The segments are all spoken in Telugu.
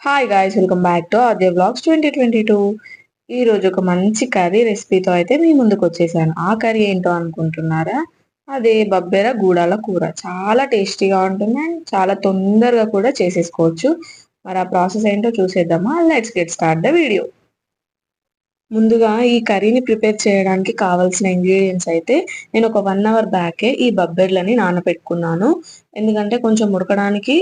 Hi guys welcome back to Aadya blogs twenty twenty two ఈరోజు ఒక మంచి కర్రీ రెసిపీతో అయితే మీ ముందుకు వచ్చేసాను. ఆ కర్రీ ఏంటో అనుకుంటున్నారా? అదే బబ్బెర గూడాల కూర. చాలా టేస్టీగా ఉంటుంది అండ్ చాలా తొందరగా కూడా చేసేసుకోవచ్చు. మరి ఆ ప్రాసెస్ ఏంటో చూసేద్దామా? Let's get start the video ముందుగా ఈ కర్రీని ప్రిపేర్ చేయడానికి కావాల్సిన ఇంగ్రీడియంట్స్ అయితే నేను ఒక వన్ అవర్ బ్యాకే ఈ బబ్బెర్లని నానబెట్టుకున్నాను. ఎందుకంటే కొంచెం ఉడకడానికి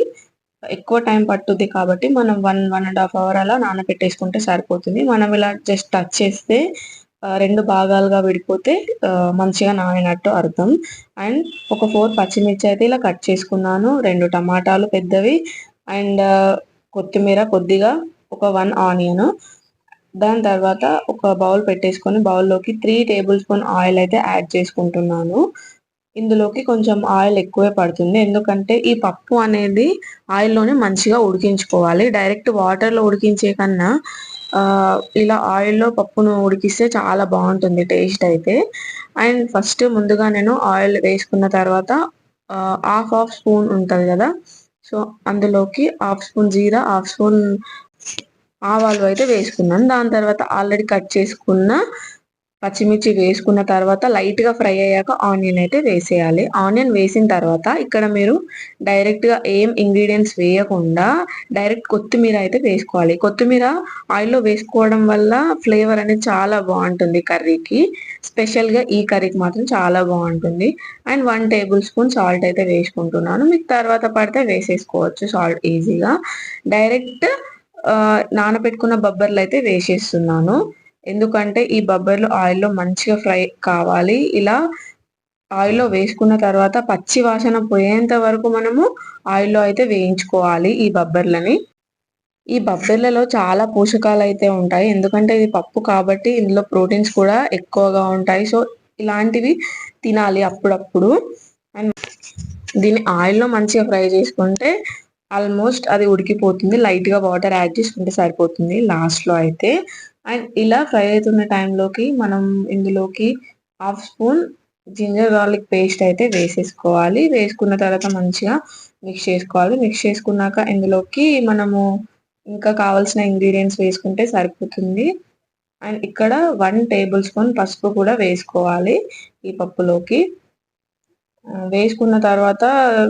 ఎక్కువ టైం పట్టుద్ది కాబట్టి మనం one one and half hour అలా నానబెట్టేసుకుంటే సరిపోతుంది. మనం ఇలా జస్ట్ టచ్ చేస్తే రెండు భాగాలుగా విడిపోతే మంచిగా నానినట్టు అర్థం. అండ్ ఒక ఫోర్ పచ్చిమిర్చి అయితే ఇలా కట్ చేసుకున్నాను. రెండు టమాటాలు పెద్దవి. అండ్ కొత్తిమీర కొద్దిగా ఒక వన్ ఆనియన్. దాని తర్వాత ఒక బౌల్ పెట్టేసుకొని బౌల్లోకి త్రీ టేబుల్ స్పూన్ ఆయిల్ అయితే యాడ్ చేసుకుంటున్నాను. ఇందులోకి కొంచెం ఆయిల్ ఎక్కువే పడుతుంది. ఎందుకంటే ఈ పప్పు అనేది ఆయిల్లోనే మంచిగా ఉడికించుకోవాలి. డైరెక్ట్ వాటర్లో ఉడికించే కన్నా ఇలా ఆయిల్లో పప్పును ఉడికిస్తే చాలా బాగుంటుంది టేస్ట్ అయితే. అండ్ ఫస్ట్ ముందుగా నేను ఆయిల్ వేసుకున్న తర్వాత హాఫ్ హాఫ్ స్పూన్ ఉంటుంది కదా? సో అందులోకి హాఫ్ స్పూన్ జీరా హాఫ్ స్పూన్ ఆవాలు అయితే వేసుకున్నాను. దాని తర్వాత ఆల్రెడీ కట్ చేసుకున్న పచ్చిమిర్చి వేసుకున్న తర్వాత లైట్గా ఫ్రై అయ్యాక ఆనియన్ అయితే వేసేయాలి. ఆనియన్ వేసిన తర్వాత ఇక్కడ మీరు డైరెక్ట్గా ఏం ఇంగ్రీడియంట్స్ వేయకుండా డైరెక్ట్ కొత్తిమీర అయితే వేసుకోవాలి. కొత్తిమీర ఆయిల్లో వేసుకోవడం వల్ల ఫ్లేవర్ అనేది చాలా బాగుంటుంది కర్రీకి స్పెషల్గా ఈ కర్రీకి మాత్రం చాలా బాగుంటుంది. And one table spoon salt అయితే వేసుకుంటున్నాను. మీకు తర్వాత పడితే వేసేసుకోవచ్చు సాల్ట్ ఈజీగా డైరెక్ట్ నానబెట్టుకున్న బొబ్బర్లు అయితే వేసేస్తున్నాను. ఎందుకంటే ఈ బొబ్బర్లు ఆయిల్లో మంచిగా ఫ్రై కావాలి. ఇలా ఆయిల్లో వేసుకున్న తర్వాత పచ్చి వాసన పోయేంత వరకు మనము ఆయిల్లో అయితే వేయించుకోవాలి ఈ బొబ్బర్లని. ఈ బొబ్బర్లలో చాలా పోషకాలు అయితే ఉంటాయి. ఎందుకంటే ఇది పప్పు కాబట్టి ఇందులో ప్రోటీన్స్ కూడా ఎక్కువగా ఉంటాయి. సో ఇలాంటివి తినాలి అప్పుడప్పుడు. అండ్ దీన్ని ఆయిల్లో మంచిగా ఫ్రై చేసుకుంటే ఆల్మోస్ట్ అది ఉడికిపోతుంది. లైట్గా వాటర్ యాడ్ చేసుకుంటే సరిపోతుంది లాస్ట్లో అయితే. అండ్ ఇలా ఫ్రై అవుతున్న టైంలోకి మనం ఇందులోకి half spoon ginger garlic paste అయితే వేసేసుకోవాలి. వేసుకున్న తర్వాత మంచిగా మిక్స్ చేసుకోవాలి. మిక్స్ చేసుకున్నాక ఇందులోకి మనము ఇంకా కావాల్సిన ఇంగ్రీడియంట్స్ వేసుకుంటే సరిపోతుంది. అండ్ ఇక్కడ వన్ టేబుల్ స్పూన్ పసుపు కూడా వేసుకోవాలి ఈ పప్పులోకి. వేసుకున్న తర్వాత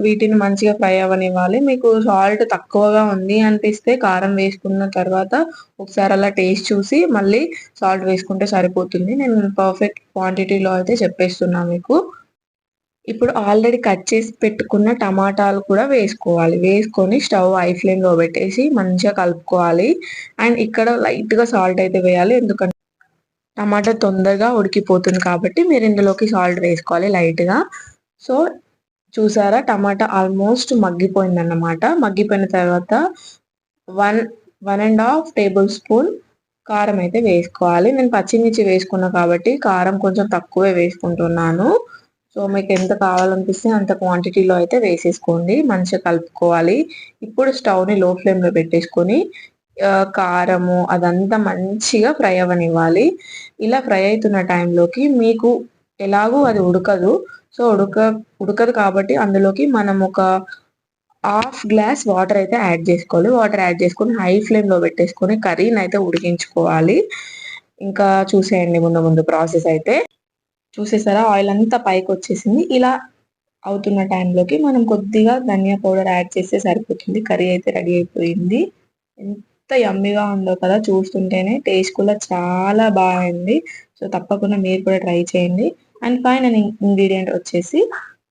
వీటిని మంచిగా ఫ్రై అవ్వనివ్వాలి. మీకు సాల్ట్ తక్కువగా ఉంది అనిపిస్తే కారం వేసుకున్న తర్వాత ఒకసారి అలా టేస్ట్ చూసి మళ్ళీ సాల్ట్ వేసుకుంటే సరిపోతుంది. నేను పర్ఫెక్ట్ క్వాంటిటీలో అయితే చెప్పేస్తున్నా మీకు. ఇప్పుడు ఆల్రెడీ కట్ చేసి పెట్టుకున్న టమాటాలు కూడా వేసుకోవాలి. వేసుకొని స్టవ్ ఐ ఫ్లేమ్లో పెట్టేసి మంచిగా కలుపుకోవాలి. అండ్ ఇక్కడ లైట్గా సాల్ట్ అయితే వేయాలి. ఎందుకంటే టమాటా తొందరగా ఉడికిపోతుంది కాబట్టి మీరు ఇందులోకి సాల్ట్ వేసుకోవాలి లైట్గా. సో చూసారా టమాటా ఆల్మోస్ట్ మగ్గిపోయింది అన్నమాట మగ్గిపోయిన తర్వాత one one and half table spoon కారం అయితే వేసుకోవాలి. నేను పచ్చిమిర్చి వేసుకున్నా కాబట్టి కారం కొంచెం తక్కువే వేసుకుంటున్నాను. సో మీకు ఎంత కావాలనిపిస్తే అంత క్వాంటిటీలో అయితే వేసేసుకోండి. మంచిగా కలుపుకోవాలి. ఇప్పుడు స్టవ్ని లో ఫ్లేమ్లో పెట్టేసుకొని కారము అదంతా మంచిగా ఫ్రై అవ్వనివ్వాలి. ఇలా ఫ్రై అవుతున్న టైంలోకి మీకు ఎలాగూ అది ఉడకదు. సో ఉడక ఉడకదు కాబట్టి అందులోకి మనం ఒక హాఫ్ గ్లాస్ వాటర్ అయితే యాడ్ చేసుకోవాలి. వాటర్ యాడ్ చేసుకొని హై ఫ్లేమ్లో పెట్టేసుకొని కర్రీని అయితే ఉడికించుకోవాలి. ఇంకా చూసేయండి ముందు ముందు ప్రాసెస్ అయితే. చూసేసారా? ఆయిల్ అంతా పైకి వచ్చేసింది. ఇలా అవుతున్న టైంలోకి మనం కొద్దిగా ధనియా పౌడర్ యాడ్ చేస్తే సరిపోతుంది. కర్రీ అయితే రెడీ అయిపోయింది. ఎంత యమ్మీగా ఉందో కదా చూస్తుంటేనే టేస్ట్ కూడా చాలా బాగుంది. సో తప్పకుండా మీరు కూడా ట్రై చేయండి. అండ్ ఫైనల్ ఇంగ్రీడియంట్ వచ్చేసి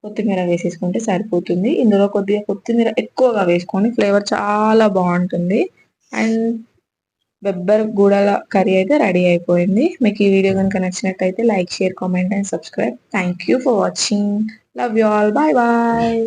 కొత్తిమీర వేసేసుకుంటే సరిపోతుంది. ఇందులో కొద్దిగా కొత్తిమీర ఎక్కువగా వేసుకొని ఫ్లేవర్ చాలా బాగుంటుంది. అండ్ బెబ్బర్ గూడల కర్రీ అయితే రెడీ అయిపోయింది. మీకు ఈ వీడియో కనుక నచ్చినట్టయితే like share comment and subscribe thank you for watching love you all bye bye